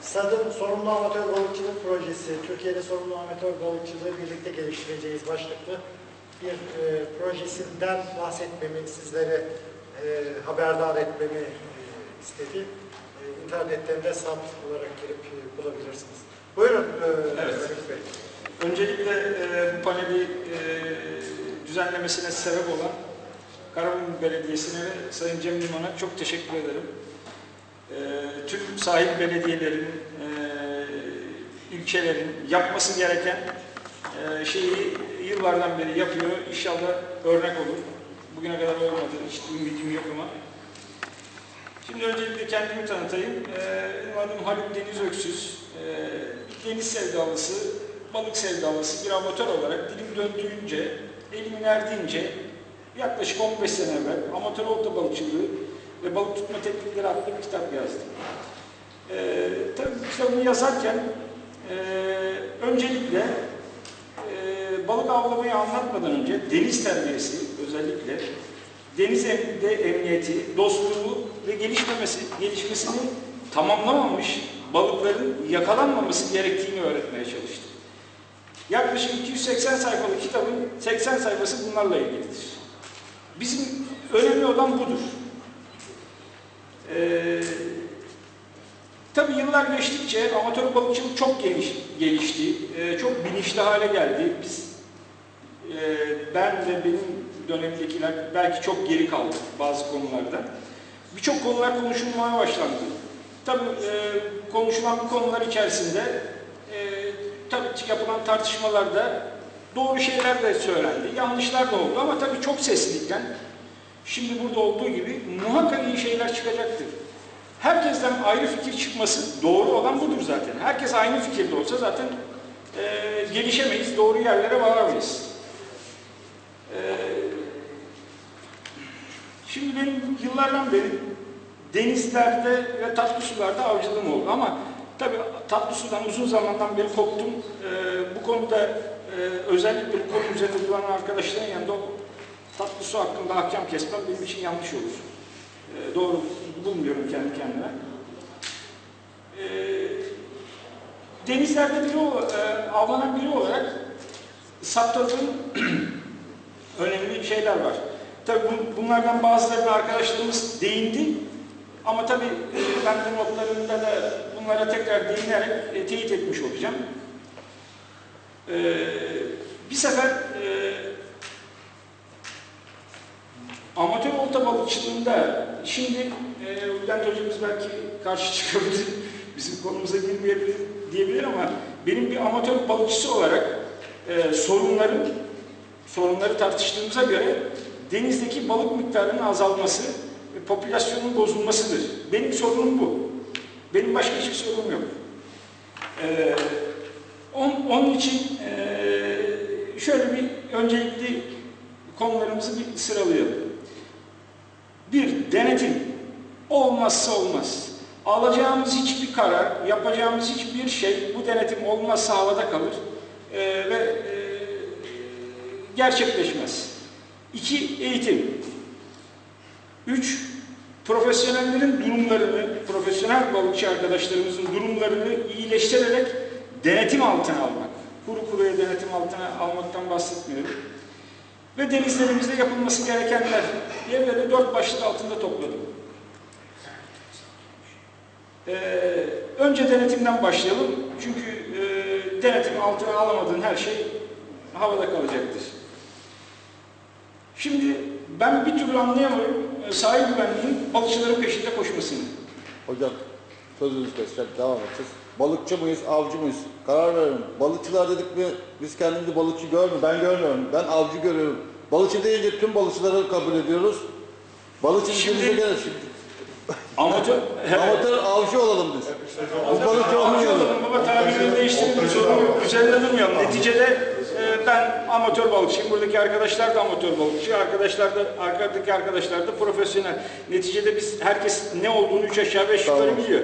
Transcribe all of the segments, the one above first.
SAD'ın sorumlu amatör balıkçılık projesi, Türkiye'de sorumlu amatör balıkçılığı birlikte geliştireceğiz başlıklı bir e, projesinden bahsetmemi, sizlere e, haberdar etmemi e, istedi. E, internetten de SAD olarak girip e, bulabilirsiniz. Buyurun e, Evet. Bey. Öncelikle e, bu paneli e, düzenlemesine sebep olan Karaburun Belediyesi'ne ve Sayın Cem Liman'a çok teşekkür ederim. E, tüm sahil belediyelerin, e, ilçelerin yapması gereken e, şeyi yıllardan beri yapıyor. İnşallah örnek olur. Bugüne kadar olmadı. Hiç ümidim yok ama. Şimdi öncelikle kendimi tanıtayım. Ee, benim adım Haluk Deniz Öksüz. Ee, deniz sevdalısı, balık sevdalısı bir amatör olarak dilim döndüğünce, elimin erdiğince yaklaşık 15 sene evvel amatör olta balıkçılığı ve balık tutma teknikleri adlı bir kitap yazdım. Ee, tabii kitabını yazarken e, öncelikle e, balık avlamayı anlatmadan önce deniz terbiyesi özellikle deniz emniyeti, emniyeti, dostluğu ve gelişmemesi, gelişmesini tamamlamamış balıkların yakalanmaması gerektiğini öğretmeye çalıştım. Yaklaşık 280 sayfalık kitabın 80 sayfası bunlarla ilgilidir. Bizim önemli olan budur. Ee, tabii yıllar geçtikçe amatör balıkçılık çok geniş, gelişti, ee, çok bilinçli hale geldi. Biz, e, ben ve benim dönemdekiler belki çok geri kaldı bazı konularda. Birçok konular konuşulmaya başlandı. Tabii e, konuşulan bu konular içerisinde e, tabii yapılan tartışmalarda doğru şeyler de söylendi, yanlışlar da oldu ama tabii çok seslilikten şimdi burada olduğu gibi muhakkak iyi şeyler çıkacaktır. Herkesten ayrı fikir çıkması doğru olan budur zaten. Herkes aynı fikirde olsa zaten e, gelişemeyiz, doğru yerlere varamayız. E, Şimdi benim yıllardan beri denizlerde ve tatlı sularda avcılığım oldu ama tabii tatlı sudan uzun zamandan beri koptum. Ee, bu konuda e, özellikle bu konu üzerinde duran arkadaşların yanında tatlı su hakkında hakem kesmem benim için yanlış olur. Ee, doğru bulmuyorum kendi kendime. Ee, denizlerde biri, e, avlanan biri olarak saptadığım önemli şeyler var. Tabii bu- bunlardan bazılarına arkadaşlarımız değindi. Ama tabii e, ben de notlarımda da bunlara tekrar değinerek e, teyit etmiş olacağım. E, bir sefer e, amatör olta balıkçılığında şimdi e, Bülent hocamız belki karşı çıkabilir, bizim konumuza girmeyebilir diyebilir ama benim bir amatör balıkçısı olarak e, sorunların sorunları tartıştığımıza göre denizdeki balık miktarının azalması ve popülasyonun bozulmasıdır. Benim sorunum bu. Benim başka hiçbir sorunum yok. Ee, on, onun için ee, şöyle bir öncelikli konularımızı bir sıralayalım. Bir, denetim. Olmazsa olmaz. Alacağımız hiçbir karar, yapacağımız hiçbir şey bu denetim olmazsa havada kalır ee, ve ee, gerçekleşmez. İki, eğitim. Üç, profesyonellerin durumlarını, profesyonel balıkçı arkadaşlarımızın durumlarını iyileştirerek denetim altına almak. Kuru kuruya denetim altına almaktan bahsetmiyorum. Ve denizlerimizde yapılması gerekenler diye böyle dört başlık altında topladım. Ee, önce denetimden başlayalım. Çünkü e, denetim altına alamadığın her şey havada kalacaktır. Şimdi ben bir türlü anlayamıyorum e, sahil güvenliğinin balıkçıların peşinde koşmasını. Hocam sözünüzü keseceğim devam edeceğiz. Balıkçı mıyız, avcı mıyız? Karar verelim. Balıkçılar dedik mi biz kendimizi balıkçı görmüyoruz. Ben görmüyorum. Ben avcı görüyorum. Balıkçı deyince tüm balıkçıları kabul ediyoruz. Balıkçı Şimdi- dediğinizde gelir şimdi. Amatör, Amatör avcı olalım biz. Biz balıkçı olmayalım. baba tabirini değiştirelim sorun yok. Üzerinde durmayalım. Neticede e, ben amatör balıkçıyım. Buradaki arkadaşlar da amatör balıkçı. Arkadaşlar da, arkadaki arkadaşlar da profesyonel. Neticede biz herkes ne olduğunu üç aşağı beş yukarı biliyor.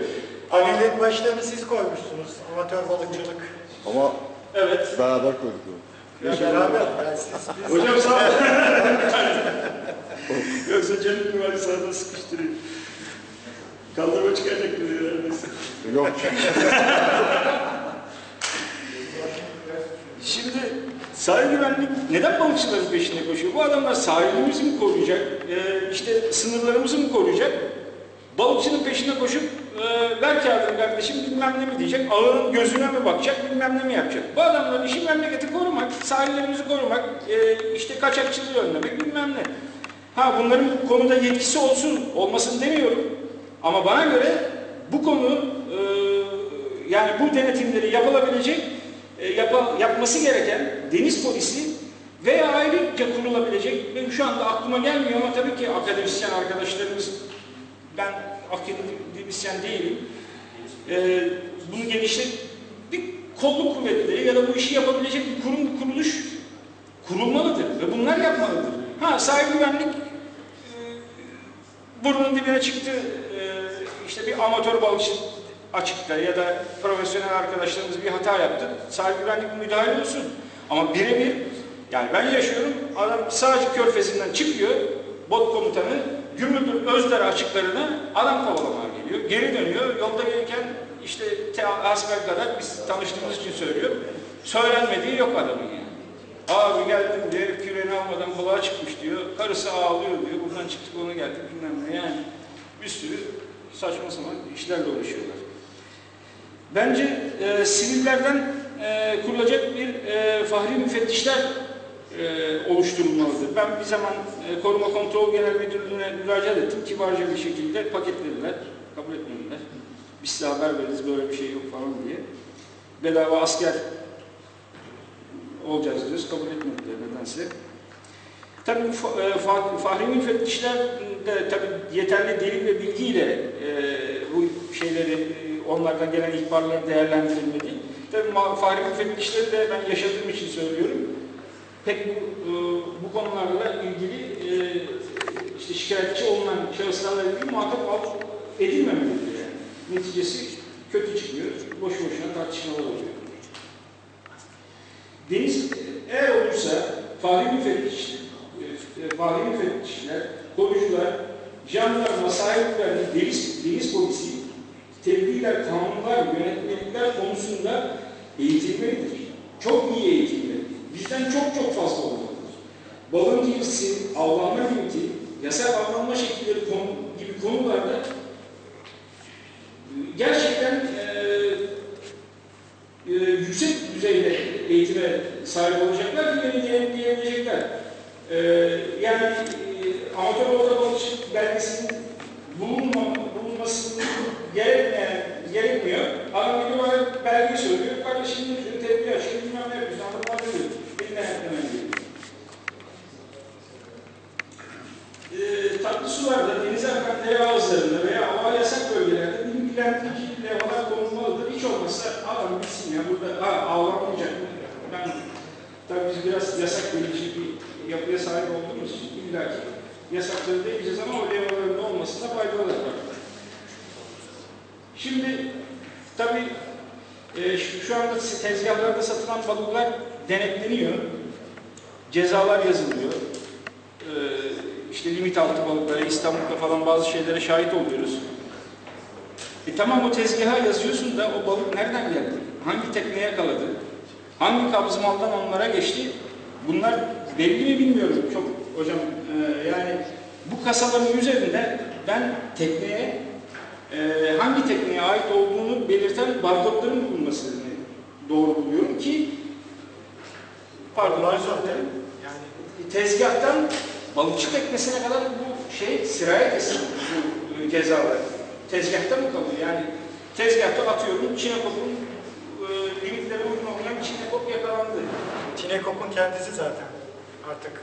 Ama, Panelin başlığını siz koymuşsunuz. Amatör balıkçılık. Ama evet. beraber koyduk. bunu. Ya beraber. Yani siz, biz Hocam sağ ol. Yoksa Cemil Mimarı sağda sıkıştırıyor. Kaldırma çıkacak neredeyse. Yok. Şimdi sahil güvenlik neden balıkçıların peşinde koşuyor? Bu adamlar sahilimizi mi koruyacak, e, işte sınırlarımızı mı koruyacak? Balıkçının peşinde koşup e, ver kağıdını kardeşim bilmem ne mi diyecek, ağının gözüne mi bakacak, bilmem ne mi yapacak? Bu adamların işi memleketi korumak, sahillerimizi korumak, e, işte kaçakçılığı önlemek bilmem ne. Ha bunların bu konuda yetkisi olsun, olmasın demiyorum. Ama bana göre bu konu e, yani bu denetimleri yapılabilecek, e, yapa- yapması gereken deniz polisi veya ayrıca kurulabilecek, benim şu anda aklıma gelmiyor ama tabii ki akademisyen arkadaşlarımız, ben akademisyen değilim, e, bunu bir kolluk kuvvetleri ya da bu işi yapabilecek bir kurum, kuruluş kurulmalıdır ve bunlar yapmalıdır. Ha sahil güvenlik e, burnunun dibine çıktı, e, işte bir amatör balıkçı açıkta ya da profesyonel arkadaşlarımız bir hata yaptı. Sahil güvenlik müdahale olsun. Ama birebir, yani ben yaşıyorum, adam Sağcık Körfezi'nden çıkıyor, bot komutanı, Gümrüdür Özdere açıklarına adam kovalamaya geliyor. Geri dönüyor, yolda gelirken işte te- kadar biz tanıştığımız için söylüyor. Söylenmediği yok adamın yani. Abi geldim diye küreni almadan balığa çıkmış diyor. Karısı ağlıyor diyor. Buradan çıktık ona geldik bilmem ne yani. Bir sürü saçma sapan işlerle uğraşıyorlar. Bence e, sivillerden e, kurulacak bir e, fahri müfettişler e, oluşturulmalıdır. Ben bir zaman e, Koruma Kontrol Genel Müdürlüğü'ne müracaat ettim. Kibarca bir şekilde paketlediler. Kabul etmediler. Biz size haber veririz böyle bir şey yok falan diye. Bedava asker olacağız diyoruz. Kabul etmediler nedense. Tabii e, fa- fahri müfettişler de tabii yeterli delil ve bilgiyle e, bu şeyleri, e, onlardan gelen ihbarları değerlendirilmedi. Tabii fahri müfettişleri de ben yaşadığım için söylüyorum. Pek bu, e, bu konularla ilgili e, işte şikayetçi olunan şahıslarla ilgili muhatap al- edilmemelidir yani. Neticesi kötü çıkıyor, boş boşuna tartışmalar oluyor. Deniz eğer olursa fahri müfettiş, e, fahri müfettişler, korucular, jandarma, güvenliği, deniz, deniz polisi, tedbirler, kanunlar, yönetmelikler konusunda eğitilmelidir. Çok iyi eğitilmeli. Bizden çok çok fazla olmalıdır. Balın cinsi, avlanma limiti, yasak avlanma şekilleri konu, gibi konularda e, gerçekten e, e, yüksek düzeyde eğitime sahip olacaklar ki diyebilecekler. E, yani e, amatör orta balıkçı belgesinin bulunma, bulunmasının gerekmeyen, gerekmiyor. Adam bir bana belge söylüyor. Kardeşim diyor? Tepki açıyor. Bilmem ne yapıyorsun. Anlatmak diyor. Beni de yapmam diyor. E, tatlı sularda, deniz akan dere havuzlarında veya hava yasak bölgelerde bilgilendirici levhalar konulmalıdır. Hiç olmazsa adam bilsin ya burada ha, avlanmayacak mı? Ben, tabii biz biraz yasak verici bir yapıya sahip olduğumuz için illaki yasakları değeceğiz ama o levhaların da olmasında faydalar var. Şimdi tabii e, şu anda tezgahlarda satılan balıklar denetleniyor. Cezalar yazılıyor. İşte limit altı balıklara, İstanbul'da falan bazı şeylere şahit oluyoruz. E tamam o tezgaha yazıyorsun da o balık nereden geldi? Hangi tekneye yakaladı? Hangi kabzımaldan onlara geçti? Bunlar belli mi bilmiyorum çok hocam. Ee, yani bu kasaların üzerinde ben tekneye e, hangi tekneye ait olduğunu belirten barkodların bulunmasını doğru buluyorum ki pardon zaten. Yani tezgahtan balıkçı teknesine kadar bu şey sirayet etsin bu cezalar. Tezgahta mı kalıyor? Yani tezgahta atıyorum Çinekop'un e, limitlere uygun olmayan Çinekop yakalandı. Çinekop'un kendisi zaten artık.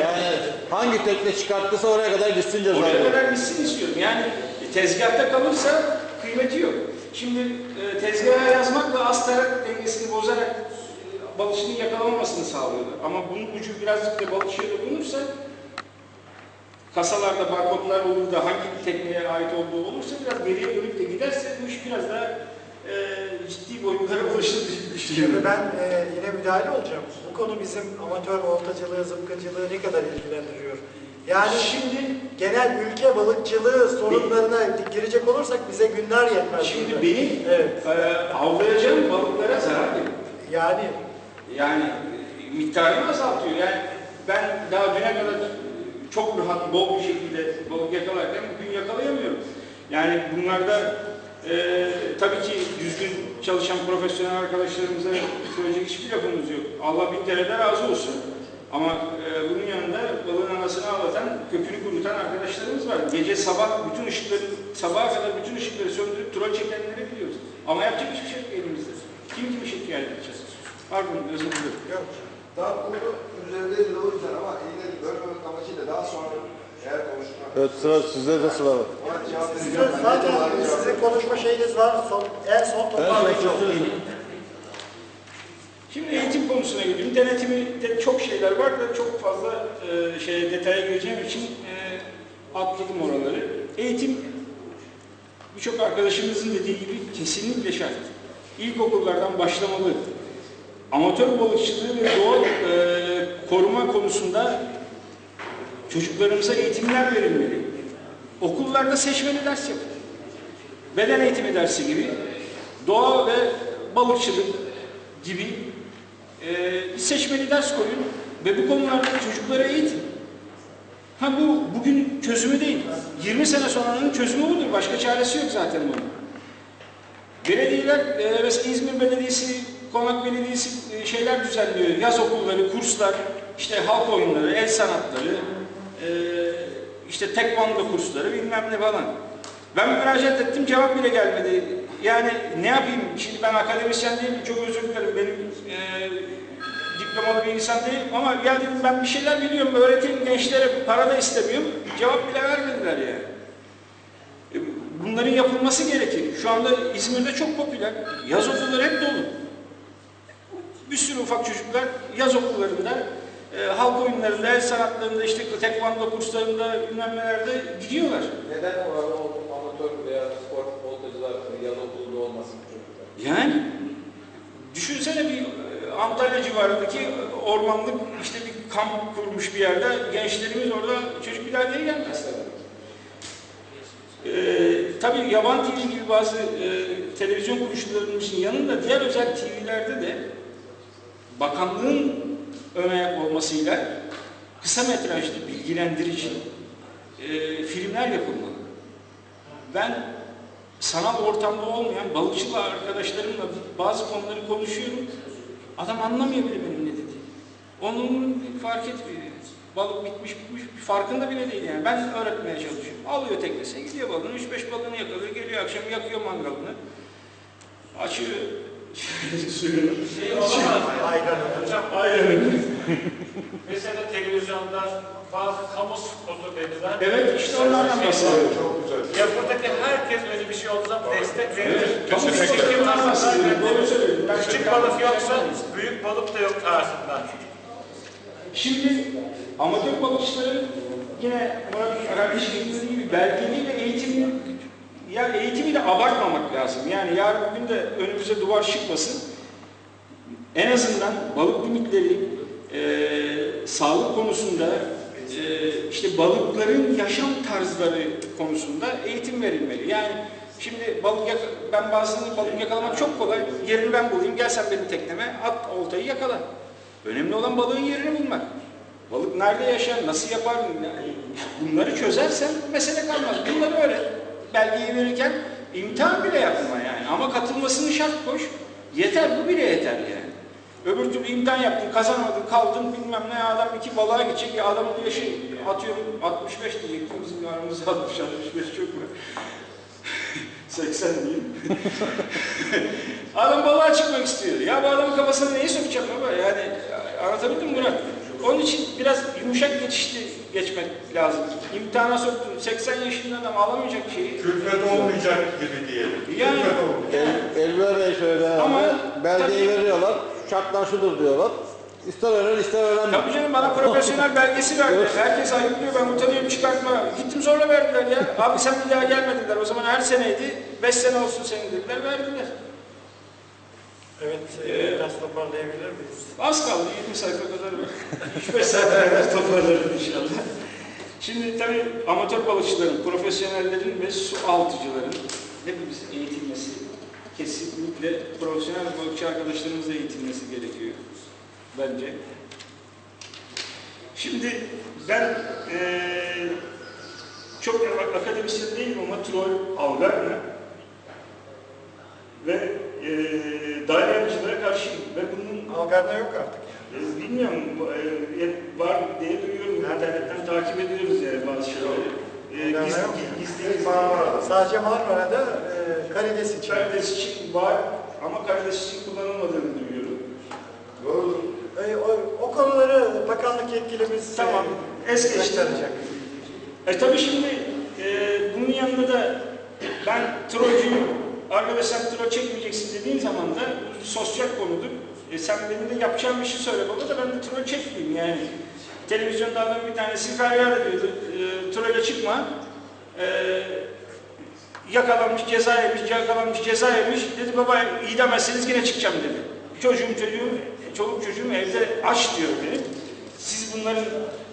Yani hangi tekne çıkarttıysa oraya kadar gitsin ceza. Oraya kadar gitsin istiyorum. Yani tezgahta kalırsa kıymeti yok. Şimdi e, tezgaha yazmakla az tarak dengesini bozarak balıkçının yakalanmamasını sağlıyorlar. Ama bunun ucu birazcık da balıkçıya dokunursa kasalarda barkodlar olur da hangi tekneye ait olduğu olursa biraz geriye dönüp de giderse bu iş biraz daha e, ciddi boyutlara ulaşır düşünüyorum. Şimdi ben e, yine müdahale olacağım. Bu konu bizim amatör oltacılığı, zıpkıncılığı ne kadar ilgilendiriyor? Yani şimdi genel ülke balıkçılığı sorunlarına girecek olursak bize günler yetmez. Şimdi benim Evet. e, avlayacağım balıklara zarar veriyor. Yani Yani e, miktarını azaltıyor. Yani ben daha düne kadar çok rahat, bol bir şekilde balık yakalarken bugün yakalayamıyorum. Yani bunlarda e, tabii ki düzgün çalışan profesyonel arkadaşlarımıza söyleyecek hiçbir lafımız yok. Allah bin kere razı olsun. Ama e, bunun yanında balığın anasını ağlatan, kökünü kurutan arkadaşlarımız var. Gece sabah bütün ışıkları, sabaha kadar bütün ışıkları söndürüp troll çekenleri biliyoruz. Ama yapacak hiçbir şey yok elimizde. Kim kimi şikayet edeceğiz? Pardon, özür dilerim. yok. Daha konu üzerindeyiz de o yüzden ama yine bölmemek amacıyla daha sonra eğer konuşmak Evet sıra sizde de sıra var. ona cevap Sizin vereceğim. Ben zaten cevap sizin konuşma şeyiniz var. Son, en son toparlayacağım. sözünüz. Şimdi eğitim konusuna geliyorum. Denetimde çok şeyler var da çok fazla e, şeye detaya gireceğim için e, atladım oraları. Eğitim birçok arkadaşımızın dediği gibi kesinlikle şart. İlkokullardan başlamalı. Amatör balıkçılığı ve doğal e, koruma konusunda çocuklarımıza eğitimler verilmeli. Okullarda seçmeli ders yapın. Beden eğitimi dersi gibi, doğa ve balıkçılık gibi e, seçmeli ders koyun ve bu konularda çocuklara eğitin. Ha bu bugün çözümü değil. 20 sene sonranın çözümü budur. Başka çaresi yok zaten bunun. Belediyeler, e, mesela İzmir Belediyesi, Konak Belediyesi e, şeyler düzenliyor. Yaz okulları, kurslar, işte halk oyunları, el sanatları, e, işte tekvando kursları bilmem ne falan. Ben müracaat ettim, cevap bile gelmedi. Yani ne yapayım? Şimdi ben akademisyen değilim, çok özür dilerim. Benim e, diplomalı bir insan değilim ama ya dedim ben bir şeyler biliyorum, öğreteyim gençlere, para da istemiyorum. Cevap bile vermediler yani. E, Bunların yapılması gerekir. Şu anda İzmir'de çok popüler. Yaz okulları hep dolu. Bir sürü ufak çocuklar yaz okullarında, e, halk oyunlarında, el sanatlarında, işte tekvando kurslarında, bilmem nelerde gidiyorlar. Neden orada o amatör veya spor voltacılar yaz okulunda olmasın çocuklar? Yani düşünsene bir e, Antalya civarındaki ormanlık işte bir kamp kurmuş bir yerde gençlerimiz orada çocuk bir daha geri gelmez. Ee, tabii Yaban TV gibi bazı e, televizyon kuruluşlarımızın yanında diğer özel TV'lerde de bakanlığın ön ayak olmasıyla kısa metrajlı bilgilendirici e, filmler yapılmalı. Ben sanal ortamda olmayan balıkçı arkadaşlarımla bazı konuları konuşuyorum. Adam anlamıyor bile benim ne dediğimi. Onun fark etmiyor. Balık bitmiş bitmiş farkında bile değil yani. Ben öğretmeye çalışıyorum. Alıyor teknesine gidiyor balığını. 3-5 balığını yakalıyor. Geliyor akşam yakıyor mangalını. Açıyor suyunu. Aynen. Hocam Aynen. mesela televizyonda bazı kamu spotu verilen Evet işte onlardan bahsediyorum. Çok güzel. ya buradaki herkes öyle bir şey olduğu zaman destek verir. Kamu spotu kim varsa. Ben Küçük balık yoksa büyük balık da yok tarzından. Şimdi amatör balıkçıların yine Murat dediği gibi belgeliyle eğitimini ya eğitimi de abartmamak lazım. Yani yarın bugün de önümüze duvar çıkmasın. En azından balık limitleri, e, sağlık konusunda, e, işte balıkların yaşam tarzları konusunda eğitim verilmeli. Yani şimdi balık yak- ben bazılarını balık yakalamak çok kolay. Yerini ben bulayım, gel sen benim tekneme, at oltayı yakala. Önemli olan balığın yerini bulmak. Balık nerede yaşar, nasıl yapar, bunları çözersen mesele kalmaz. Bunları öyle belgeyi verirken imtihan bile yapma yani. Ama katılmasını şart koş. Yeter, bu bile yeter yani. Öbür türlü imtihan yaptın, kazanamadın, kaldın bilmem ne adam iki balığa gidecek. Ya adamın yaşı atıyorum 65 diyecektim. Bizim aramızda 60 65 çok mu? 80 diyeyim. Adam balığa çıkmak istiyor. Ya bu adamın kafasına neyi sokacak baba? Yani anlatabildim mi Murat? Onun için biraz yumuşak geçişli geçmek lazım. İmtihana soktun. 80 yaşında adam alamayacak şeyi. Külfet olmayacak gibi diyelim. Yani- Külfet olmayacak. El, Elver Bey şöyle Ama belgeyi tabii- veriyorlar. Şartlar şudur diyorlar. İster öğren ister öğrenme. Tabii canım bana profesyonel belgesi verdi. Herkes ayıplıyor ben utanıyorum çıkartma. Gittim sonra verdiler ya. Abi sen bir daha gelmediler. O zaman her seneydi. 5 sene olsun senin dediler. Verdiler. Evet, e, biraz toparlayabilir miyiz? Az kaldı 20 sayfa kadar var. 3-5 sayfa kadar toparlarım inşallah. Şimdi tabii amatör balıkçıların, profesyonellerin ve su altıcıların hepimizin eğitilmesi kesinlikle profesyonel balıkçı arkadaşlarımızla eğitilmesi gerekiyor bence. Şimdi ben eee çok akademisyen değilim ama troll avlarla ve eee dayanıcılara karşıyım ve bunun Algarda yok artık. e, Bilmiyorum, e, var diye duyuyorum. İnternetten takip ediyoruz yani bazı şeyleri. E, Algarda gizli, gizli. Sadece Marmara'da e, karides için. Karides için var ama karides için kullanılmadığını duyuyorum. Doğru. E, o, o konuları bakanlık yetkilimiz Tamam, e, es geçti. aktaracak. E tabii şimdi e, bunun yanında da ben trollcüyüm, arkadaş sen troll çekmeyeceksin dediğin zaman da sosyal konudur. E, sen benim de yapacağım bir şey söyle baba da ben de troll çekmeyeyim yani. Televizyonda adam bir tanesi feryat ediyordu, e, trolle çıkma. E, yakalanmış, ceza yemiş, yakalanmış, ceza yemiş. Dedi baba idam etseniz yine çıkacağım dedi. Çocuğum çocuğum, çoluk çocuğum evde aç diyor dedi. Siz bunların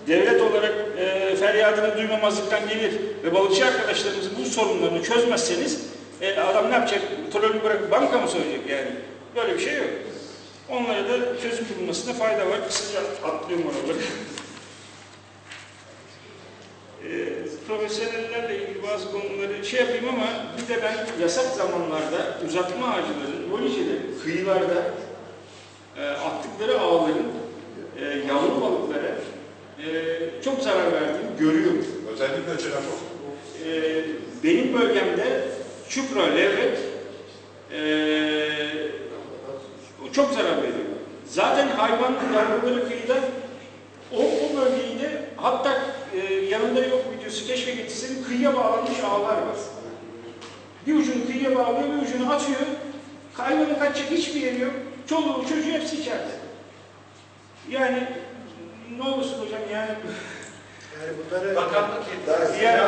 devlet olarak e, feryadını duymamazlıktan gelir ve balıkçı arkadaşlarımızın bu sorunlarını çözmezseniz e, adam ne yapacak? Trolü bırakıp banka mı soyacak yani? Böyle bir şey yok. Onlara da çözüm bulunmasında fayda var. Kısaca atlıyorum oraları. e, profesyonellerle ilgili bazı konuları şey yapayım ama bir de ben yasak zamanlarda uzatma ağacıların, volicilerin kıyılarda e, attıkları ağların e, yavru balıklara e, çok zarar verdiğini görüyorum. Özellikle Çinafo. E, benim bölgemde çupra, levrek e, çok zarar veriyor. Zaten hayvan yavruları kıyıda o, o bölgeyi de hatta e, yanında yok videosu keşfe getirsem kıyıya bağlanmış ağlar var. Bir ucunu kıyıya bağlıyor, bir ucunu atıyor. Hayvanın kaçacak hiçbir yeri yok. Çoluğu, çocuğu hepsi içeride. Yani ne olursun hocam yani Yani bunları Bakanlık yetkisi. Yani-?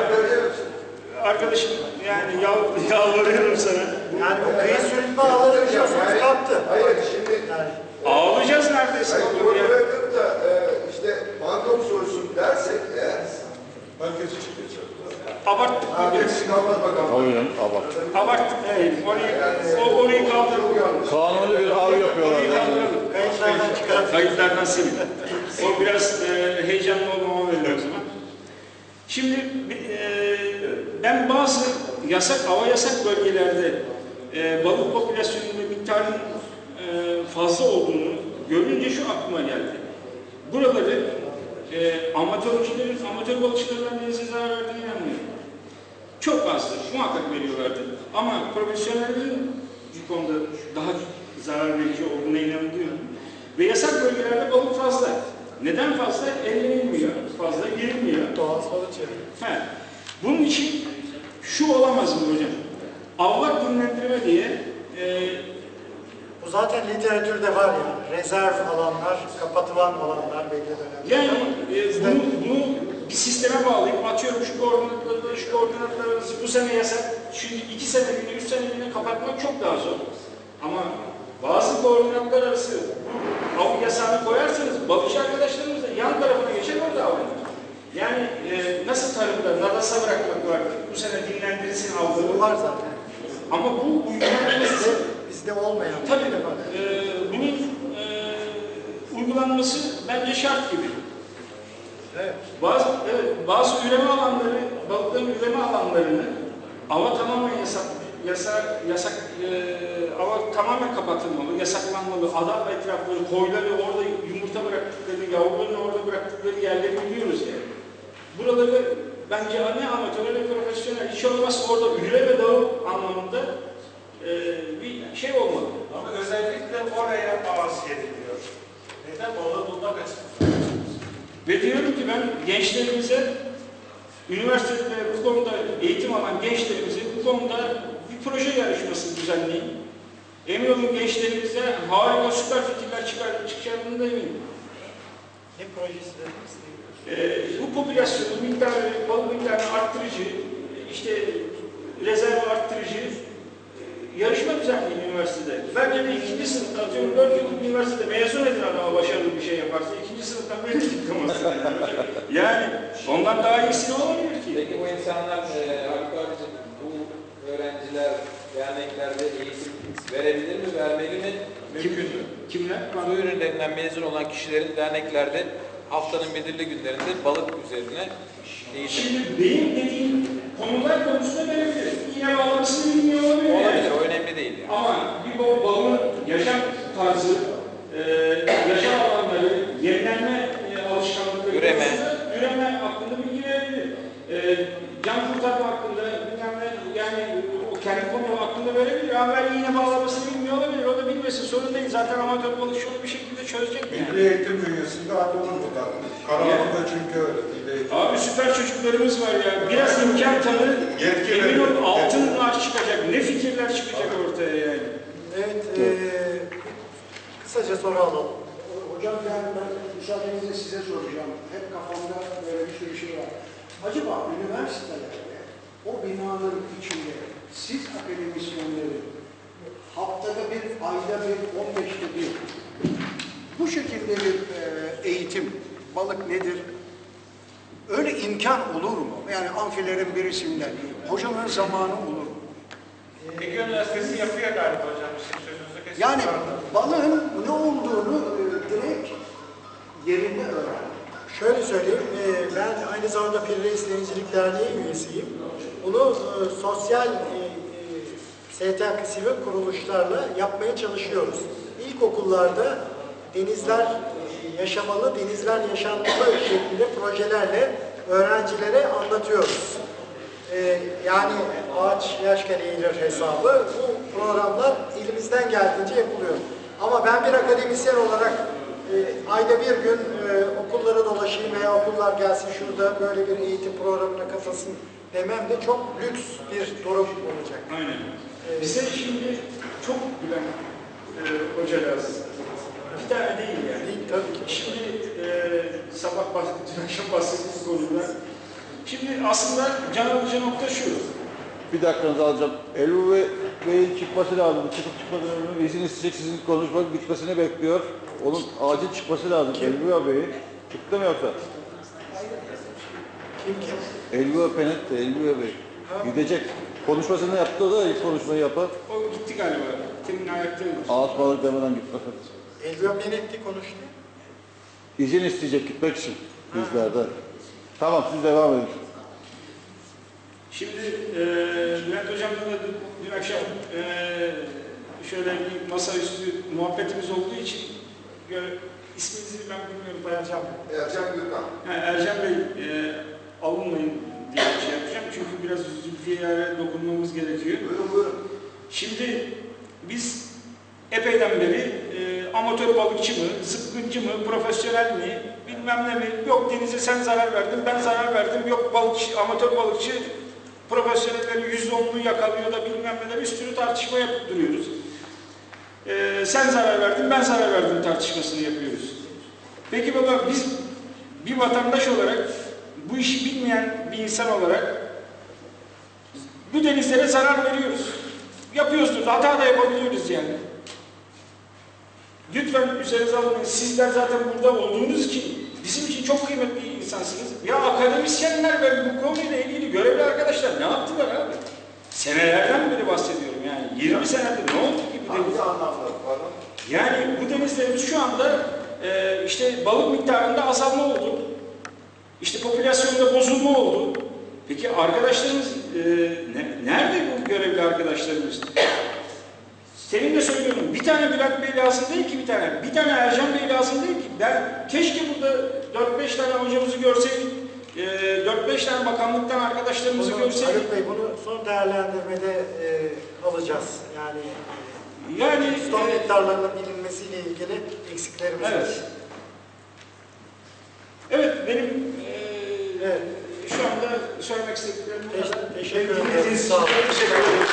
Arkadaşım yani yal, yalvarıyorum sana. yani bu kıyı sürülme ağları biliyorsunuz kalktı. Hayır şimdi Yani Ağlayacağız neredeyse. Hayır, bunu ya. bırakıp da e, işte banka mı soysun dersek eğer Herkes için geçer. Abarttık mı biraz? Tabii canım, abart. Abarttık evet. Orayı, o, orayı kaldıralım. Kanuni bir av yapıyorlar Orayı yani. kaldıralım. kayıtlardan çıkartıp Kayıtlardan silin. O biraz e, heyecanlı olmama veriyor o zaman. Şimdi e, ben bazı yasak, hava yasak bölgelerde e, balık popülasyonunun miktarının e, fazla olduğunu görünce şu aklıma geldi. Buraları e, amatörcülerin, amatör balıkçıların denize zarar verdiğine inanmıyorum. Çok azdır, muhakkak veriyorlardır. Ama profesyonellerin bu konuda daha zarar verici olduğuna inanıyorum. Ve yasak bölgelerde balık fazla. Neden fazla? Ellenilmiyor, fazla girilmiyor. doğal balıkçı. He. Bunun için şu olamaz mı hocam? Avlak dinlendirme diye e, Bu zaten literatürde var ya. Rezerv alanlar, kapatılan alanlar belli dönemde. yani e, bunu, bunu bir sisteme bağlayıp atıyorum şu koordinatları, şu koordinatları bu sene yasak, şu iki sene günü, üç sene günü kapatmak çok daha zor. Ama bazı koordinatlar arası av yasağını koyarsanız balıkçı arkadaşlarımız da yan tarafına geçer orada avlanır. Yani e, nasıl tarımda nadasa bırakmak var, bu sene dinlendirilsin Bu avları var zaten. Ama bu uygulanması Bizde, olmayan. tabii de var. e, bunun e, uygulanması bence şart gibi. Evet. Bazı evet, bazı üreme alanları, balıkların üreme alanlarını ava tamamen yasak yasak yasak e, ava tamamen kapatılmalı, yasaklanmalı. Ada etrafları, koyları orada yumurta bıraktıkları, yavrularını orada bıraktıkları yerleri biliyoruz yani. Buraları bence ne amatör ne profesyonel hiç olmazsa orada ve dağım anlamında e, bir şey olmalı. Ama özellikle oraya tavsiye ediliyor. Neden? Balığı bulmak açısından. Ve diyorum ki ben gençlerimize, üniversitede bu konuda eğitim alan gençlerimize bu konuda bir proje yarışması düzenleyin. Emin olun gençlerimize harika süper fikirler çıkar, çıkacağını da eminim. Ne projesi dediniz? Ee, bu popülasyonun miktarı, balık miktarını arttırıcı, işte rezerv arttırıcı, yarışma düzenleyin üniversitede. Bence de ikinci sınıfta atıyorum 4 yıllık üniversitede mezun edin adama başarılı bir şey yaparsa ikinci sınıftan böyle diploması verin. Yani ondan daha iyisi ne olabilir ki? Peki bu insanlar, e, Haluk abicim, bu öğrenciler derneklerde eğitim verebilir mi, vermeli mi? Mümkün mü? Kimler? Su ürünlerinden mezun olan kişilerin derneklerde haftanın belirli günlerinde balık üzerine eğitim Şimdi benim dediğim konular konusunda verebilir. Yine bağlantısını bilmiyor olabilir. olabilir, o önemli değil yani. Ama bir bu balığın yaşam tarzı, e, yaşam alanları, yenilenme e, alışkanlıkları, Üreme. konusunda üreme hakkında bilgi verebilir. E, can kurtarma hakkında, bilmem ne, yani o kendi konu hakkında verebilir. Ama ben yine bağlamasını da bilmesin sorun değil. Zaten amatör balıkçı onu bir şekilde çözecek yani. Milli eğitim bünyesinde ayrılır burada. Kararında çünkü öyle. Milli eğitim. Abi süper çocuklarımız var ya. Biraz imkan tanı. Emin ol altınlar çıkacak. Ne fikirler çıkacak ortaya yani. Evet, eee, kısaca soru alalım. Hocam yani ben müsaadenizle size soracağım. Hep kafamda böyle bir sürü şey var. Acaba üniversitelerde o binanın içinde siz akademisyenleri haftada bir, ayda bir, 15'te bir bu şekilde bir e, eğitim, balık nedir? Öyle imkan olur mu? Yani amfilerin birisinden, hocanın zamanı olur mu? Ege Üniversitesi yapıyor galiba hocam. Sözünüzü kesin. Yani balığın ne olduğunu e, direkt yerinde öğren. Şöyle söyleyeyim, e, ben aynı zamanda Pir Reis Denizcilik Derneği üyesiyim. Bunu e, sosyal e, e, STK sivil kuruluşlarla yapmaya çalışıyoruz. İlkokullarda denizler yaşamalı, denizler yaşanmalı şeklinde projelerle öğrencilere anlatıyoruz. E, yani ağaç yaşken eğilir hesabı bu programlar elimizden geldiğince yapılıyor. Ama ben bir akademisyen olarak e, ayda bir gün e, okullara dolaşayım veya okullar gelsin şurada böyle bir eğitim programına katılsın demem de çok lüks bir durum olacak. Aynen. Bize şimdi çok bilen e, hoca lazım. Bir tane değil yani. Tabii ki. Şimdi e, sabah bahsettiğim, akşam bahsettiğimiz konuda. Şimdi aslında can alıcı nokta şu. Bir dakikanızı alacağım. Elbu ve Bey'in çıkması lazım. Çıkıp çıkmadan önce izin isteyecek sizin konuşmak bitmesini bekliyor. Onun acil çıkması lazım. Elbu Bey'in. Çıktı mı yoksa? Kim kim? Elbu Penet de Elbu Bey. Gidecek. Konuşmasını yaptı da ilk konuşmayı yapar. O gitti galiba. Temin ayaktaydı. Ağız balık demeden gitmez. Elbiyo Menetti konuştu. İzin isteyecek gitmek için bizlerde. Tamam siz devam edin. Şimdi e, Bülent Hocam'la da dün, akşam e, şöyle bir masaüstü muhabbetimiz olduğu için isminizi ben bilmiyorum Bayarcan. Ercan Gürkan. Ha, Ercan Bey e, alınmayın bir şey yapacağım. Çünkü biraz Zülfiye'ye dokunmamız gerekiyor. Buyurun buyurun. Şimdi biz epeyden beri e, amatör balıkçı mı, zıpkıncı mı, profesyonel mi, bilmem ne mi, yok denize sen zarar verdin, ben zarar verdim, yok balıkçı, amatör balıkçı profesyonellerin yüzde onunu yakalıyor da bilmem neler üstünü tartışma yapıp duruyoruz. E, sen zarar verdin, ben zarar verdim tartışmasını yapıyoruz. Peki baba biz bir vatandaş olarak, bu işi bilmeyen bir insan olarak bu denizlere zarar veriyoruz. Yapıyoruz, hata da yapabiliyoruz yani. Lütfen üzerinize almayın. Sizler zaten burada olduğunuz için bizim için çok kıymetli insansınız. Ya akademisyenler ve bu konuyla ilgili görevli arkadaşlar ne yaptılar abi? Senelerden beri bahsediyorum yani. 20 senedir ne oldu ki bu deniz? Yani bu denizlerimiz şu anda e, işte balık miktarında azalma oldu. İşte popülasyonda bozulma oldu. Peki arkadaşlarımız e, ne- nerede bu görevli arkadaşlarımız? Senin de söylüyorum. Bir tane Bülent Bey lazım değil ki bir tane. Bir tane Ercan Bey lazım değil ki. Ben keşke burada 4-5 tane hocamızı görseydik. E, 4-5 tane bakanlıktan arkadaşlarımızı Bunu, görseydik. Haluk Bey bunu son değerlendirmede e, alacağız. Yani Yani Stok e, bilinmesiyle ilgili eksiklerimiz var. Evet. Benim eee Evet. şu anda söylemek istediklerim bu kadar. Teşekkür ederim. Sağ olun. Teşekkür ederim.